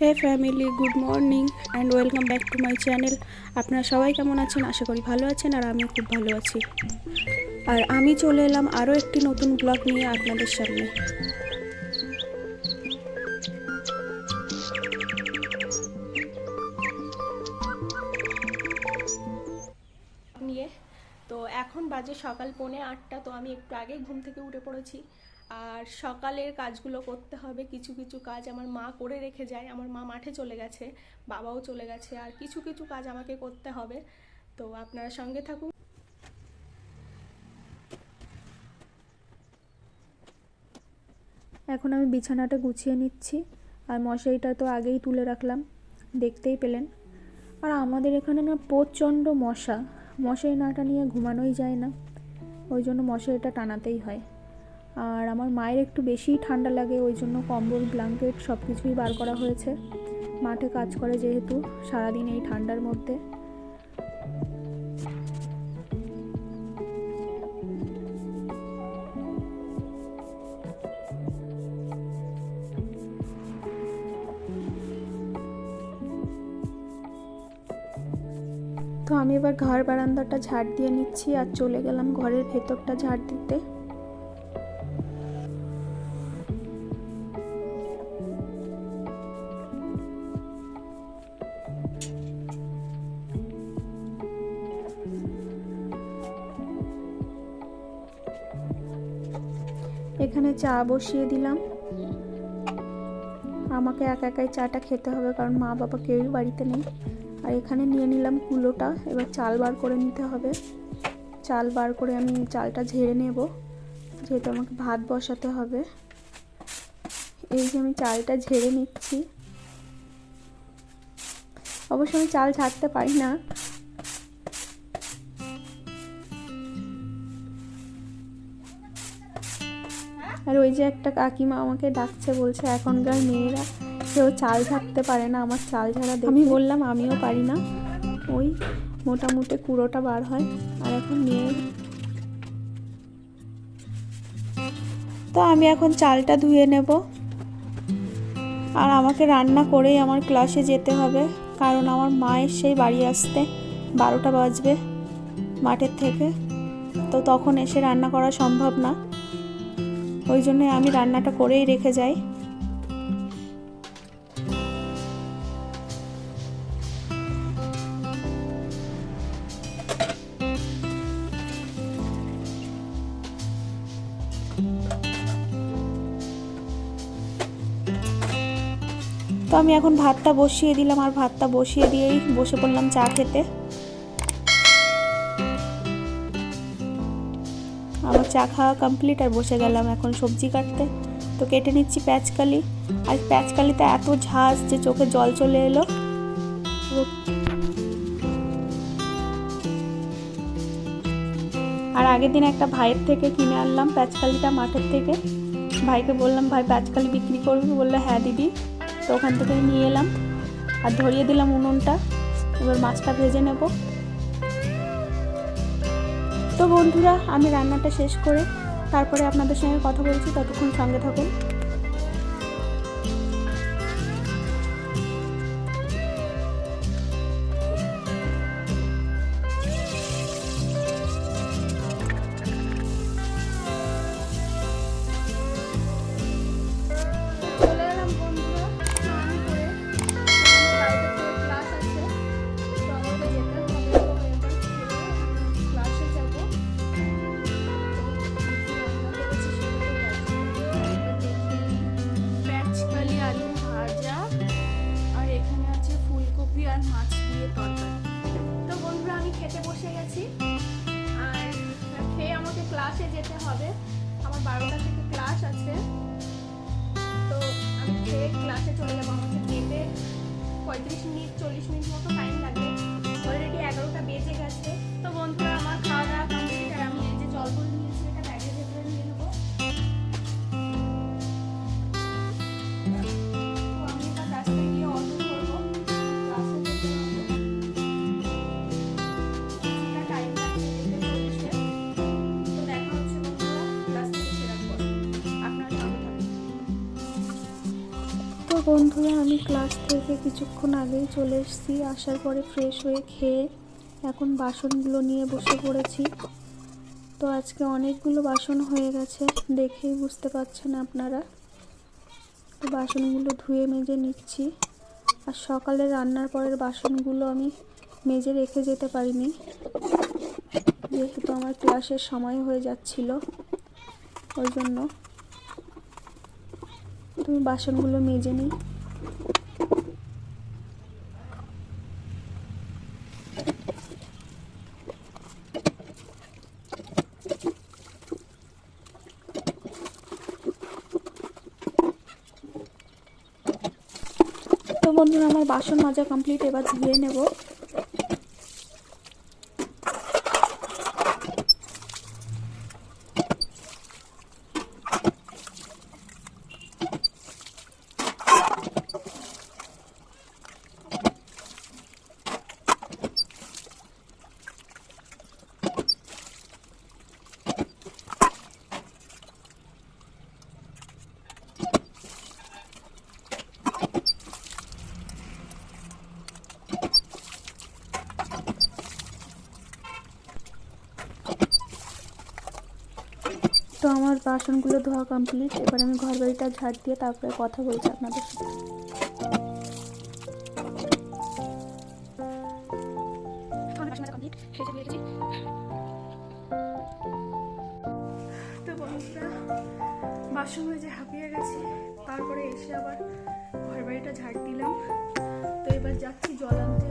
Hey family, good morning and welcome back to my channel. আপনারা সবাই কেমন আছেন? আশা করি ভালো আছেন আর আমিও খুব ভালো আছি। আর আমি চলে এলাম আরও একটি নতুন ব্লগ নিয়ে আপনাদের সামনে। বাজে সকাল পৌনে আটটা, তো আমি একটু আগে ঘুম থেকে উঠে পড়েছি। আর সকালের কাজগুলো করতে হবে, কিছু কিছু কাজ আমার মা করে রেখে যায়। আমার মা মাঠে চলে গেছে, বাবাও চলে গেছে, আর কিছু কিছু কাজ আমাকে করতে হবে। তো আপনারা সঙ্গে থাকুন। এখন আমি বিছানাটা গুছিয়ে নিচ্ছি, আর মশারিটা তো আগেই তুলে রাখলাম, দেখতেই পেলেন। আর আমাদের এখানে না প্রচণ্ড মশা। মশারি না টানিয়ে ঘুমানোই যায় না। ওই জন্য মশারিটা টানাতেই হয়। আর আমার মায়ের একটু বেশিই ঠান্ডা লাগে, ওই জন্য কম্বল, ব্ল্যাঙ্কেট সব কিছুই বার করা হয়েছে। মাঠে কাজ করে যেহেতু, সারাদিন এই ঠান্ডার মধ্যে। তো আমি এবার ঘর বারান্দাটা ঝাড় দিয়ে নিচ্ছি আর চলে গেলাম ঘরের ভেতরটা ঝাড় দিতে। এখানে চা বসিয়ে দিলাম। আমাকে একা একাই চাটা খেতে হবে কারণ মা বাবা কেউই বাড়িতে নেই। আর এখানে নিয়ে নিলাম কুলোটা, এবার চাল বার করে নিতে হবে। চাল বার করে আমি চালটা ঝেড়ে নেব, যেহেতু আমাকে ভাত বসাতে হবে। এই যে আমি চালটা ঝেড়ে নিচ্ছি। অবশ্য আমি চাল ঝাড়তে পারি না। আর ওই যে একটা কাকিমা আমাকে ডাকছে, বলছে, এখনকার মেয়েরা কেউ চাল ঝাড়তে পারে না আমার চাল ঝাড়া দেখে আমি বললাম আমিও পারি না। ওই মোটামুটি কুড়োটা বার হয় আর এখন মেয়ে তো আমি এখন চালটা ধুয়ে নেব। আর আমাকে রান্না করেই আমার ক্লাসে যেতে হবে কারণ আমার মায়ের সেই বাড়ি আসতে বারোটা বাজবে মাঠের থেকে। তো তখন এসে রান্না করা সম্ভব না। ওই জন্য আমি রান্নাটা করেই রেখে যাই। তো আমি এখন ভাতটা বসিয়ে দিলাম, আর ভাতটা বসিয়ে দিয়েই বসে পড়লাম চা খেতে। আমার চা খাওয়া কমপ্লিট আর বসে গেলাম এখন সবজি কাটতে। তো কেটে নিচ্ছি প্যাঁচকালি। আর প্যাঁচকালিতে এত ঝাঁজ যে চোখে জল চলে এলো। আর আগের দিন একটা ভাইয়ের থেকে কিনে আনলাম প্যাচকালিটা মাঠের থেকে। ভাইকে বললাম, ভাই, প্যাচকালি বিক্রি করবি? বলল হ্যাঁ দিদি। তো ওখান থেকে নিয়ে এলাম। আর ধরিয়ে দিলাম উনুনটা। এবার মাছটা ভেজে নেব। তো বন্ধুরা, আমি রান্নাটা শেষ করে তারপরে আপনাদের সঙ্গে কথা বলছি। ততক্ষণ সঙ্গে থাকুন। আর মাছ দিয়ে তরকারি। তো বন্ধুরা, আমি খেতে বসে গেছি। আর খেয়ে আমাকে ক্লাসে যেতে হবে। আমার বারোটা থেকে ক্লাস আছে। তো আমি খেয়ে ক্লাসে চলে যাব। আমাকে যেতে পঁয়ত্রিশ মিনিট, চল্লিশ মিনিট মতো টাইম লাগবে অলরেডি এগারোটা বেজে গেছে। তো বন্ধুরা, আমার তো বন্ধুরা, আমি ক্লাস থেকে কিছুক্ষণ আগেই চলে এসেছি। আসার পরে ফ্রেশ হয়ে খেয়ে এখন বাসনগুলো নিয়ে বসে পড়েছি। তো আজকে অনেকগুলো বাসন হয়ে গেছে, দেখেই বুঝতে পারছেন আপনারা। তো বাসনগুলো ধুয়ে মেজে নিচ্ছি। আর সকালে রান্নার পরের বাসনগুলো আমি মেজে রেখে যেতে পারিনি। যেহেতু আমার ক্লাসের সময় হয়ে যাচ্ছিল, ওই জন্য তুমি বাসনগুলো মেজে নিই। তো বন্ধুরা আমার বাসন মাজা কমপ্লিট এবার ধুয়ে নেব তো আমার বাসনগুলো ধোয়া কমপ্লিট এবার আমি ঘর বাড়িটা ঝাড় দিয়ে তারপরে কথা বলছি আপনাদের সাথে। তো বন্ধুরা বাসন মেজে হাঁপিয়ে গেছি তারপরে এসে আবার ঘর বাড়িটা ঝাড় দিলাম। তো এবার যাচ্ছি জল আনতে